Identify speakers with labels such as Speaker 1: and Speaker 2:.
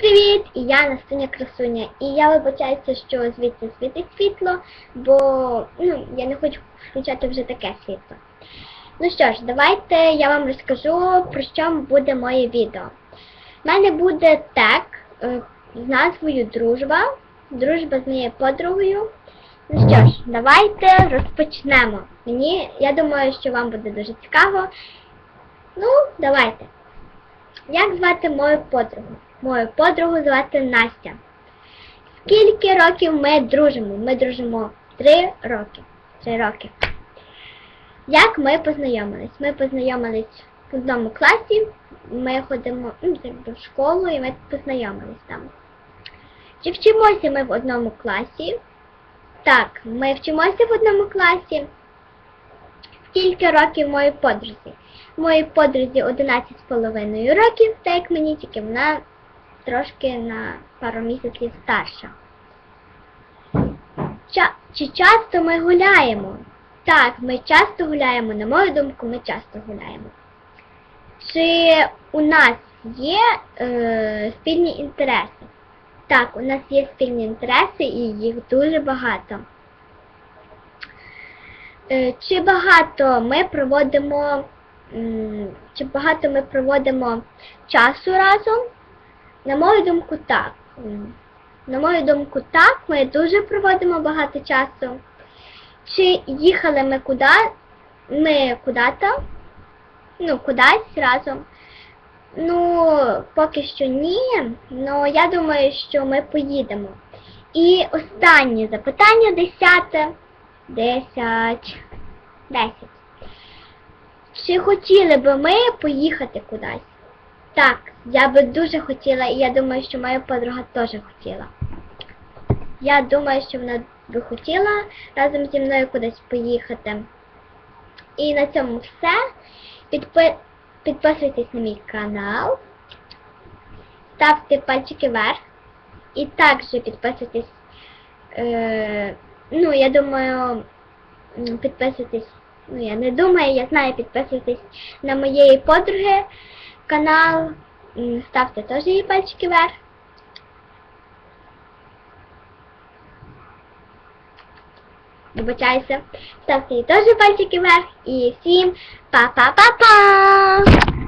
Speaker 1: Привіт! І я Настуня Красуня. І я вибачаюся, що звідси світить світло, бо ну, я не хочу включати вже таке світло. Ну що ж, давайте я вам розкажу, про що буде моє відео. У мене буде тег з назвою Дружба. Дружба з моєю подругою. Ну що ж, давайте розпочнемо. Мені, я думаю, що вам буде дуже цікаво. Ну, давайте. Як звати мою подругу? Мою подругу звати Настя. Скільки років ми дружимо? Ми дружимо три роки. Три роки. Як ми познайомились? Ми познайомились в одному класі. Ми ходимо ну, в школу і ми познайомились там. Чи вчимося ми в одному класі? Так, ми вчимося в одному класі. Скільки років моїй подрузі? Моїй подрузі 11,5 років, так як мені тільки вона трошки на пару місяців старша. Ча- чи часто ми гуляємо? Так, ми часто гуляємо, на мою думку, ми часто гуляємо. Чи у нас є е, спільні інтереси? Так, у нас є спільні інтереси і їх дуже багато. Е, Чи багато ми проводимо чи багато ми проводимо часу разом? На мою думку, так. На мою думку, так, ми дуже проводимо багато часу. Чи їхали ми куди? Ми куди-то? Ну, кудись разом. Ну, поки що ні, але я думаю, що ми поїдемо. І останнє запитання десяте. Десять. Десять. Чи хотіли би ми поїхати кудись? Так, я би дуже хотіла, і я думаю, що моя подруга теж хотіла. Я думаю, що вона би хотіла разом зі мною кудись поїхати. І на цьому все. Підпи... Підписуйтесь на мій канал, ставте пальчики вверх і також підписуйтесь. Е... Ну, я думаю, підписуйтесь. Ну, я не думаю, я знаю, підписуйтесь на моєї подруги канал. М, Ставте теж її пальчики вверх. Вибачаюся. Ставте їй теж пальчики вверх. І всім па-па-па-па!